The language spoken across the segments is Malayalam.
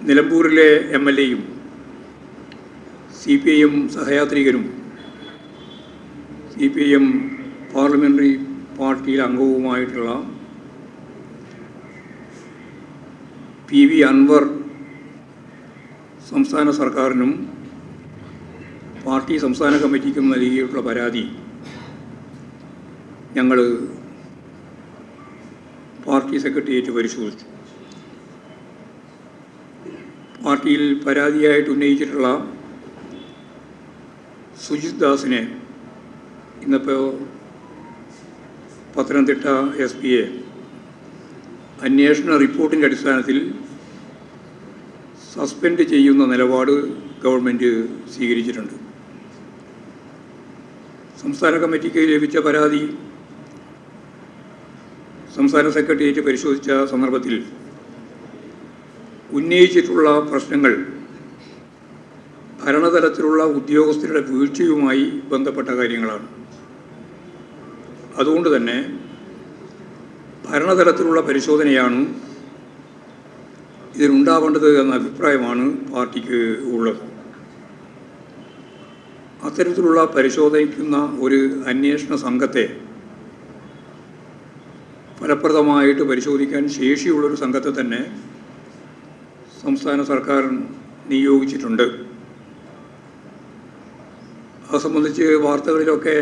നിലമ്പൂരിലെ എം എൽ എയും C P I M സഹയാത്രികരും C P I M parliamentary പാർട്ടിയിൽ അംഗവുമായിട്ടുള്ള പി വി അൻവർ സംസ്ഥാന സർക്കാരിനും പാർട്ടി സംസ്ഥാന കമ്മിറ്റിക്കും നൽകിയിട്ടുള്ള പരാതി ഞങ്ങൾ പാർട്ടി സെക്രട്ടേറിയറ്റ് പരിശോധിച്ചു. പാർട്ടിയിൽ പരാതിയായിട്ട് ഉന്നയിച്ചിട്ടുള്ള സുജിത് ദാസിനെ ഇന്നിപ്പോൾ പത്തനംതിട്ട എസ് പി എ അന്വേഷണ റിപ്പോർട്ടിന്റെ അടിസ്ഥാനത്തിൽ സസ്പെൻഡ് ചെയ്യുന്ന നിലപാട് ഗവൺമെന്റ് സ്വീകരിച്ചിട്ടുണ്ട്. സംസ്ഥാന കമ്മിറ്റിക്ക് ലഭിച്ച പരാതി സംസ്ഥാന സെക്രട്ടേറിയറ്റ് പരിശോധിച്ച സന്ദർഭത്തിൽ ഉന്നയിച്ചിട്ടുള്ള പ്രശ്നങ്ങൾ ഭരണതലത്തിലുള്ള ഉദ്യോഗസ്ഥരുടെ വീഴ്ചയുമായി ബന്ധപ്പെട്ട കാര്യങ്ങളാണ്. അതുകൊണ്ട് തന്നെ ഭരണതലത്തിലുള്ള പരിശോധനയാണ് ഇതിനുണ്ടാവേണ്ടത് എന്ന അഭിപ്രായമാണ് പാർട്ടിക്ക് ഉള്ളത്. അത്തരത്തിലുള്ള പരിശോധിക്കുന്ന ഒരു അന്വേഷണ സംഘത്തെ ഫലപ്രദമായിട്ട് പരിശോധിക്കാൻ ശേഷിയുള്ളൊരു സംഘത്തെ തന്നെ സംസ്ഥാന സർക്കാർ നിയോഗിച്ചിട്ടുണ്ട്. അത് സംബന്ധിച്ച് വാർത്തകളിലൊക്കെ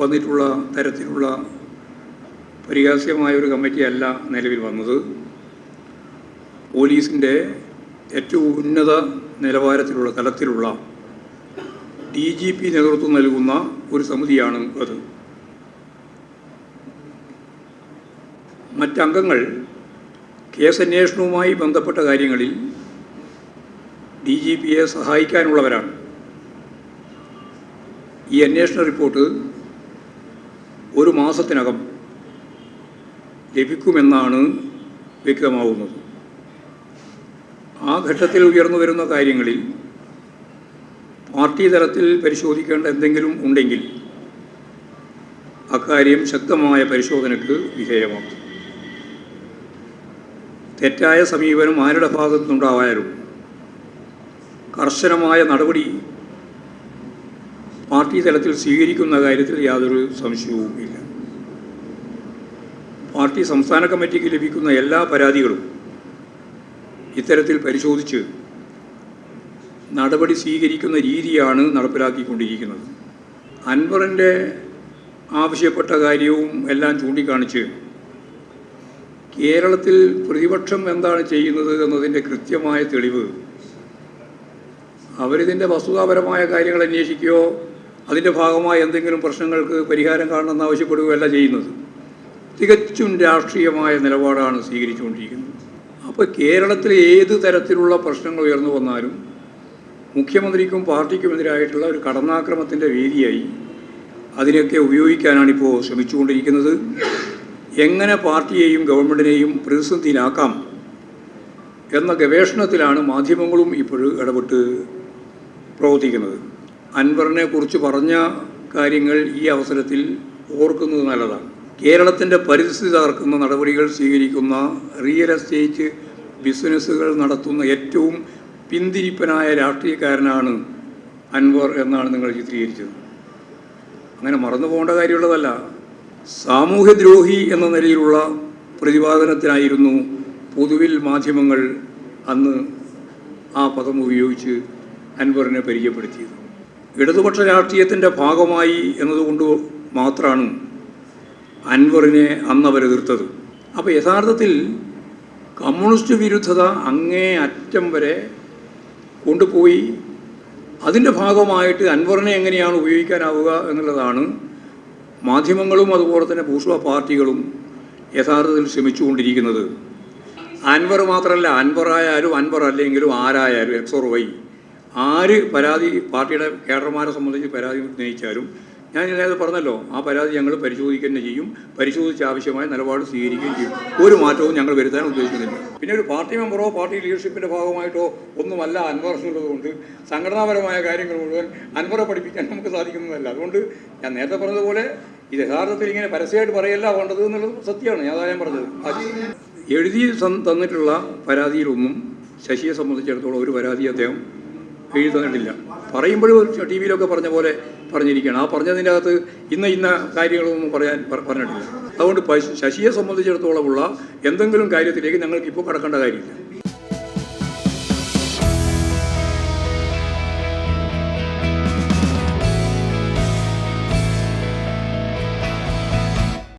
വന്നിട്ടുള്ള തരത്തിലുള്ള പരിഹാസ്യമായ ഒരു കമ്മിറ്റിയല്ല നിലവിൽ വന്നത്. പോലീസിന്റെ ഏറ്റവും ഉന്നത നിലവാരത്തിലുള്ള തലത്തിലുള്ള ഡി ജി പി നേതൃത്വം നൽകുന്ന ഒരു സമിതിയാണ് അത്. മറ്റംഗങ്ങൾ കേസന്വേഷണവുമായി ബന്ധപ്പെട്ട കാര്യങ്ങളിൽ ഡി ജി പിയെ സഹായിക്കാനുള്ളവരാണ്. ഈ അന്വേഷണ റിപ്പോർട്ട് ഒരു മാസത്തിനകം ലഭിക്കുമെന്നാണ് വ്യക്തമാവുന്നത്. ആ ഘട്ടത്തിൽ ഉയർന്നു വരുന്ന കാര്യങ്ങളിൽ പാർട്ടി തലത്തിൽ പരിശോധിക്കേണ്ട എന്തെങ്കിലും ഉണ്ടെങ്കിൽ അക്കാര്യം ശക്തമായ പരിശോധനയ്ക്ക് വിധേയമാക്കും. തെറ്റായ സമീപനം ആരുടെ ഭാഗത്തുനിന്നുണ്ടാവായാലും കർശനമായ നടപടി പാർട്ടി തലത്തിൽ സ്വീകരിക്കുന്ന കാര്യത്തിൽ യാതൊരു സംശയവും ഇല്ല. പാർട്ടി സംസ്ഥാന കമ്മിറ്റിക്ക് ലഭിക്കുന്ന എല്ലാ പരാതികളും ഇത്തരത്തിൽ പരിശോധിച്ച് നടപടി സ്വീകരിക്കുന്ന രീതിയാണ് നടപ്പിലാക്കിക്കൊണ്ടിരിക്കുന്നത്. അൻവറിന്റെ ആവശ്യപ്പെട്ട കാര്യവും എല്ലാം ചൂണ്ടിക്കാണിച്ച് കേരളത്തിൽ പ്രതിപക്ഷം എന്താണ് ചെയ്യുന്നത് എന്നതിന്റെ കൃത്യമായ തെളിവ് അവരിതിന്റെ വസ്തുതാപരമായ കാര്യങ്ങൾ അന്വേഷിക്കുകയോ അതിന്റെ ഭാഗമായി എന്തെങ്കിലും പ്രശ്നങ്ങൾക്ക് പരിഹാരം കാണണമെന്ന് ആവശ്യപ്പെടുകയല്ല ചെയ്യുന്നത്. തികച്ചും രാഷ്ട്രീയമായ നിലപാടാണ് സ്വീകരിച്ചുകൊണ്ടിരിക്കുന്നത്. അപ്പോൾ കേരളത്തിൽ ഏത് തരത്തിലുള്ള പ്രശ്നങ്ങൾ ഉയർന്നു വന്നാലും മുഖ്യമന്ത്രിക്കും പാർട്ടിക്കുമെതിരായിട്ടുള്ള ഒരു കടന്നാക്രമത്തിന്റെ വേദിയായി അതിനൊക്കെ ഉപയോഗിക്കാനാണിപ്പോൾ ശ്രമിച്ചുകൊണ്ടിരിക്കുന്നത്. എങ്ങനെ പാർട്ടിയെയും ഗവൺമെന്റിനെയും പ്രതിസന്ധിയിലാക്കാം എന്ന ഗവേഷണത്തിലാണ് മാധ്യമങ്ങളും ഇപ്പോൾ ഇടപെട്ട് പ്രവർത്തിക്കുന്നത്. അൻവറിനെ കുറിച്ച് പറഞ്ഞ കാര്യങ്ങൾ ഈ അവസരത്തിൽ ഓർക്കുന്നത് നല്ലതാണ്. കേരളത്തിന്റെ പരിസ്ഥിതി തകർക്കുന്ന നടപടികൾ സ്വീകരിക്കുന്ന റിയൽ എസ്റ്റേറ്റ് ബിസിനസ്സുകൾ നടത്തുന്ന ഏറ്റവും പിന്തിരിപ്പനായ രാഷ്ട്രീയക്കാരനാണ് അൻവർ എന്നാണ് നിങ്ങൾ ചിത്രീകരിച്ചത്. അങ്ങനെ മറന്നു പോകേണ്ട കാര്യമുള്ളതല്ല. സാമൂഹ്യദ്രോഹി എന്ന നിലയിലുള്ള പ്രതിപാദനത്തിനായിരുന്നു പൊതുവിൽ മാധ്യമങ്ങൾ അന്ന് ആ പദം ഉപയോഗിച്ച് അൻവറിനെ പരിചയപ്പെടുത്തിയത്. ഇടതുപക്ഷ രാഷ്ട്രീയത്തിന്റെ ഭാഗമായി എന്നതുകൊണ്ട് മാത്രമാണ് അൻവറിനെ അന്ന് അവർ എതിർത്തത്. അപ്പോൾ യഥാർത്ഥത്തിൽ കമ്മ്യൂണിസ്റ്റ് വിരുദ്ധത അങ്ങേ അറ്റം വരെ കൊണ്ടുപോയി. അതിന്റെ ഭാഗമായിട്ട് അൻവറിനെ എങ്ങനെയാണ് ഉപയോഗിക്കാനാവുക എന്നുള്ളതാണ് മാധ്യമങ്ങളും അതുപോലെ തന്നെ ഭൂഷ്വ പാർട്ടികളും യഥാർത്ഥത്തിൽ ശ്രമിച്ചുകൊണ്ടിരിക്കുന്നത്. അൻവർ മാത്രമല്ല അൻവറായാലും അൻവർ അല്ലെങ്കിലും ആരായാലും എക്സ് ഓർ വൈ. ആര് പരാതി പാർട്ടിയുടെ കേഡർമാരെ സംബന്ധിച്ച് പരാതി ഉന്നയിച്ചാലും ഞാൻ നേരത്തെ പറഞ്ഞല്ലോ ആ പരാതി ഞങ്ങൾ പരിശോധിക്കുക ചെയ്യും പരിശോധിച്ച് ആവശ്യമായ നിലപാട് സ്വീകരിക്കുകയും ചെയ്യും. ഒരു മാറ്റവും ഞങ്ങൾ വരുത്താൻ ഉദ്ദേശിക്കുന്നില്ല. പിന്നെ ഒരു പാർട്ടി മെമ്പറോ പാർട്ടി ലീഡർഷിപ്പിന്റെ ഭാഗമായിട്ടോ ഒന്നുമല്ല അൻവർ എന്നുള്ളതുകൊണ്ട് സംഘടനാപരമായ കാര്യങ്ങൾ മുഴുവൻ അൻവറെ പഠിപ്പിക്കാൻ നമുക്ക് സാധിക്കുന്നതല്ല. അതുകൊണ്ട് ഞാൻ നേരത്തെ പറഞ്ഞതുപോലെ ഇത് യഥാർത്ഥത്തിൽ ഇങ്ങനെ പരസ്യമായിട്ട് പറയല്ല വേണ്ടത് എന്നുള്ളത് സത്യമാണ്. ഞാൻ ഞാൻ പറഞ്ഞത്. എഴുതി തന്നിട്ടുള്ള പരാതിയിലൊന്നും ശശിയെ സംബന്ധിച്ചിടത്തോളം ഒരു പരാതി അദ്ദേഹം എഴുതി തന്നിട്ടില്ല പറയുമ്പോഴും ടി വിയിലൊക്കെ പറഞ്ഞ പോലെ പറഞ്ഞിരിക്കുകയാണ്. ആ പറഞ്ഞതിന്റെ അകത്ത് ഇന്ന ഇന്ന കാര്യങ്ങളൊന്നും പറയാൻ പറഞ്ഞിട്ടില്ല. അതുകൊണ്ട് ശശിയെ സംബന്ധിച്ചിടത്തോളമുള്ള എന്തെങ്കിലും കാര്യത്തിലേക്ക് ഞങ്ങൾക്ക് ഇപ്പോൾ കടക്കേണ്ട കാര്യമില്ല.